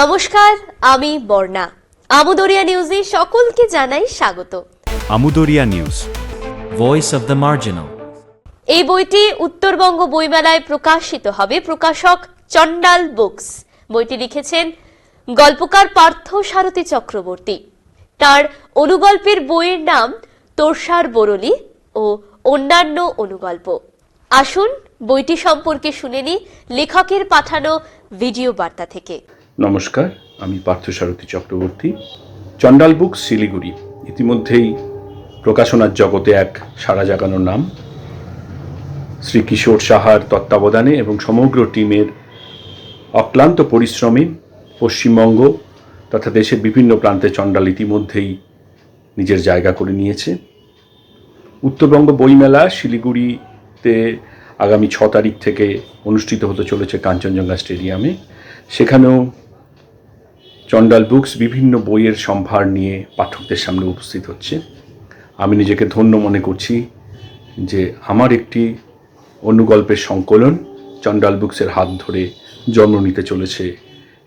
নমস্কার আমি বর্ণা। আমুদরিয়া নিউজে সকলকে জানাই স্বাগত। Amudariya news Voice of the Marginal. এই বইটি উত্তরবঙ্গ বইমেলায় প্রকাশিত হবে। প্রকাশক চন্ডাল বুকস। বইটি লিখেছেন গল্পকার পার্থ সারথী চক্রবর্তী। তার অনুগল্পের বইয়ের নাম তোরসার বরলি ও অন্যান্য অনুগল্প। আসুন বইটি সম্পর্কে শুনে নি লেখকের পাঠানো ভিডিও বার্তা থেকে। নমস্কার, আমি পার্থসারথী চক্রবর্তী। চন্ডাল বুক শিলিগুড়ি। ইতিমধ্যেই প্রকাশনার জগতে এক সারা জাগানো নাম। শ্রী কিশোর সাহার তত্ত্বাবধানে এবং সমগ্র টিমের অক্লান্ত পরিশ্রমে পশ্চিমবঙ্গ তথা দেশের বিভিন্ন প্রান্তে চণ্ডাল ইতিমধ্যেই নিজের জায়গা করে নিয়েছে। উত্তরবঙ্গ বইমেলা শিলিগুড়িতে আগামী ছ তারিখ থেকে অনুষ্ঠিত হতে চলেছে কাঞ্চনজঙ্ঘা স্টেডিয়ামে। সেখানেও চন্ডাল বুকস বিভিন্ন বইয়ের সম্ভার নিয়ে পাঠকদের সামনে উপস্থিত হচ্ছে। আমি নিজেকে ধন্য মনে করছি যে আমার একটি অনুগল্পের সংকলন চন্ডাল বুকসের হাত ধরে জন্ম নিতে চলেছে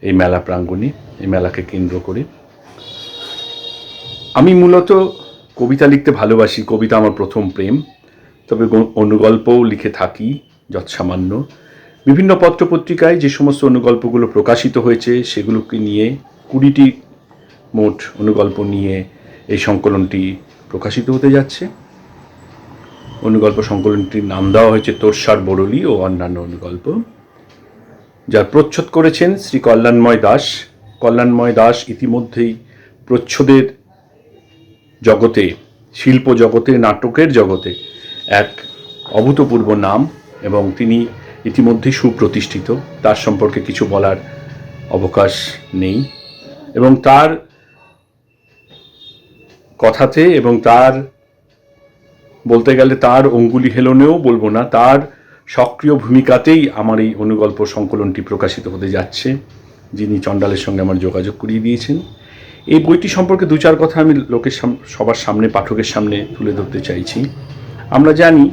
এই মেলা প্রাঙ্গণে, এই মেলাকে কেন্দ্র করে। আমি মূলত কবিতা লিখতে ভালোবাসি, কবিতা আমার প্রথম প্রেম। তবে অনুগল্পও লিখে থাকি যৎসামান্য। বিভিন্ন পত্রপত্রিকায় যে সমস্ত অনুগল্পগুলো প্রকাশিত হয়েছে সেগুলোকে নিয়ে কুড়িটি মোট অনুগল্প নিয়ে এই সংকলনটি প্রকাশিত হতে যাচ্ছে। অনুগল্প সংকলনটির নাম দেওয়া হয়েছে তোরসার বরলি ও অন্যান্য অনুগল্প। যার প্রচ্ছদ করেছেন শ্রী কল্যাণময় দাস। কল্যাণময় দাস ইতিমধ্যেই প্রচ্ছদের জগতে, শিল্প জগতে, নাটকের জগতে এক অভূতপূর্ব নাম এবং তিনি ইতিমধ্যেই সুপ্রতিষ্ঠিত। তার সম্পর্কে কিছু বলার অবকাশ নেই। এবং তার কথাতে এবং তার বলতে গেলে তার অঙ্গুলি হেলনেও বলব না, তার সক্রিয় ভূমিকাতেই আমার এই অনুগল্প সংকলনটি প্রকাশিত হতে যাচ্ছে, যিনি চণ্ডালের সঙ্গে আমার যোগাযোগ করিয়ে দিয়েছেন। এই বইটি সম্পর্কে দু চার কথা আমি লোকের সবার সামনে, পাঠকের সামনে তুলে ধরতে চাইছি। আমরা জানি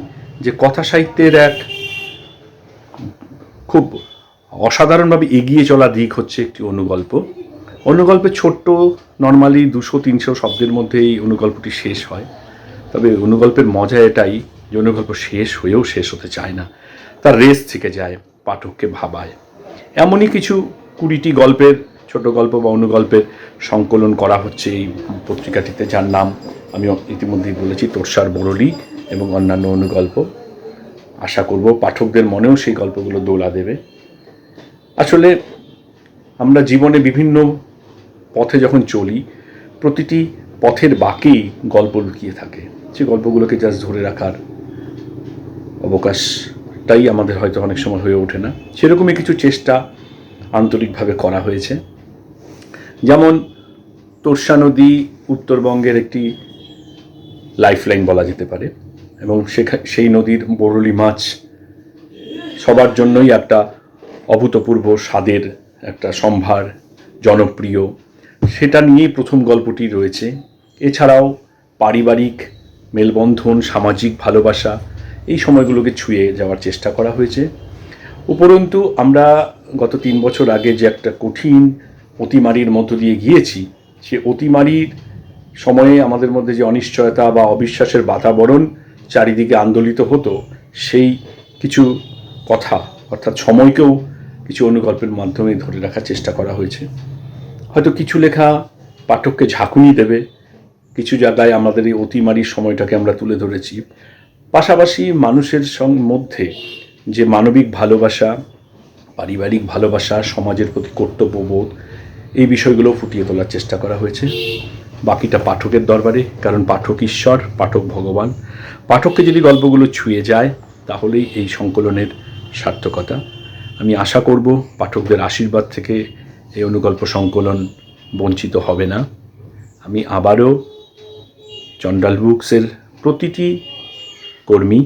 যে কথা সাহিত্যের এক খুব অসাধারণভাবে এগিয়ে চলা দিক হচ্ছে একটি অনুগল্প। অনুগল্পে ছোট্ট নর্মালি দুশো, তিনশো শব্দের মধ্যে এই অনুগল্পটি শেষ হয়। তবে অনুগল্পের মজা এটাই যে অনুগল্প শেষ হয়েও শেষ হতে চায় না। তার রেস থেকে যায়, পাঠককে ভাবায়। এমনই কিছু কুড়িটি গল্পের, ছোট গল্প বা অনুগল্পের সংকলন করা হচ্ছে এই পত্রিকাটিতে, যার নাম আমি ইতিমধ্যেই বলেছি, তোরসার বরলি এবং অন্যান্য অনুগল্প। আশা করব পাঠকদের মনেও সেই গল্পগুলো দোলা দেবে। আসলে আমরা জীবনে বিভিন্ন পথে যখন চলি, প্রতিটি পথের বাঁকেই গল্প লুকিয়ে থাকে। সেই গল্পগুলোকে জাস্ট ধরে রাখার অবকাশটাই আমাদের হয়তো অনেক সময় হয়ে ওঠে না। সেরকমই কিছু চেষ্টা আন্তরিকভাবে করা হয়েছে। যেমন তোরসা নদী উত্তরবঙ্গের একটি লাইফলাইন বলা যেতে পারে এবং সেই নদীর বরলি মাছ সবার জন্যই একটা অভূতপূর্ব স্বাদের একটা সম্ভার, জনপ্রিয় সেটা নিয়েই প্রথম গল্পটি রয়েছে। এছাড়াও পারিবারিক মেলবন্ধন, সামাজিক ভালোবাসা এই সময়গুলোকে ছুঁয়ে যাওয়ার চেষ্টা করা হয়েছে। উপরন্তু আমরা গত তিন বছর আগে যে একটা কঠিন অতিমারির মধ্য দিয়ে গিয়েছি, সে অতিমারির সময়ে আমাদের মধ্যে যে অনিশ্চয়তা বা অবিশ্বাসের বাতাবরণ চারিদিকে আন্দোলিত হতো, সেই কিছু কথা, অর্থাৎ সময়কেও কিছু অনুগল্পের মাধ্যমে ধরে রাখার চেষ্টা করা হয়েছে। হয়তো কিছু লেখা পাঠককে ঝাঁকুনি দেবে, কিছু জায়গায় আমাদের এই অতিমারির সময়টাকে আমরা তুলে ধরেছি। পাশাপাশি মানুষের মধ্যে যে মানবিক ভালোবাসা, পারিবারিক ভালোবাসা, সমাজের প্রতি কর্তব্যবোধ, এই বিষয়গুলো ফুটিয়ে তোলার চেষ্টা করা হয়েছে। বাকিটা পাঠকের দরবারে, কারণ পাঠক ঈশ্বর, পাঠক ভগবান। পাঠককে যদি গল্পগুলো ছুঁয়ে যায়, তাহলেই এই সংকলনের সার্থকতা। আমি আশা করব পাঠকদের আশীর্বাদ থেকে এই অনুগল্প সংকলন বঞ্চিত হবে না। আমি আবারও চন্ডাল বুকসের প্রতিটি কর্মী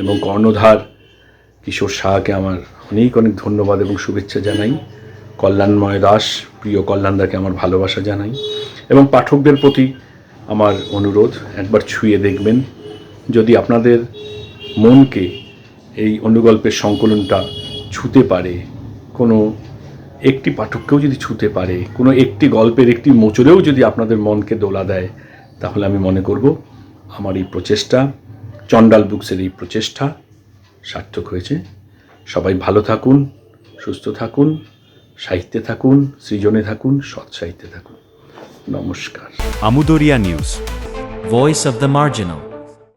এবং কর্ণধার কিশোর শাহকে আমার অনেক অনেক ধন্যবাদ এবং শুভেচ্ছা জানাই। কল্যাণময় দাস, প্রিয় কল্যাণদাকে আমার ভালোবাসা জানাই এবং পাঠকদের প্রতি আমার অনুরোধ, একবার ছুঁয়ে দেখবেন। যদি আপনাদের মনকে এই অনুগল্পের সংকলনটা ছুতে পারে, কোনো একটি পাঠককেও যদি ছুতে পারে, কোনো একটি গল্পের একটি মোচড়েও যদি আপনাদের মনকে দোলা দেয়, তাহলে আমি মনে করব আমার এই প্রচেষ্টা চন্ডাল বুকসের এই প্রচেষ্টা সার্থক হয়েছে। সবাই ভালো থাকুন, সুস্থ থাকুন, সাহিত্যে থাকুন, সৃজনে থাকুন, সৎ সাহিত্যে থাকুন। নমস্কার। Amudariya news, voice of the marginal.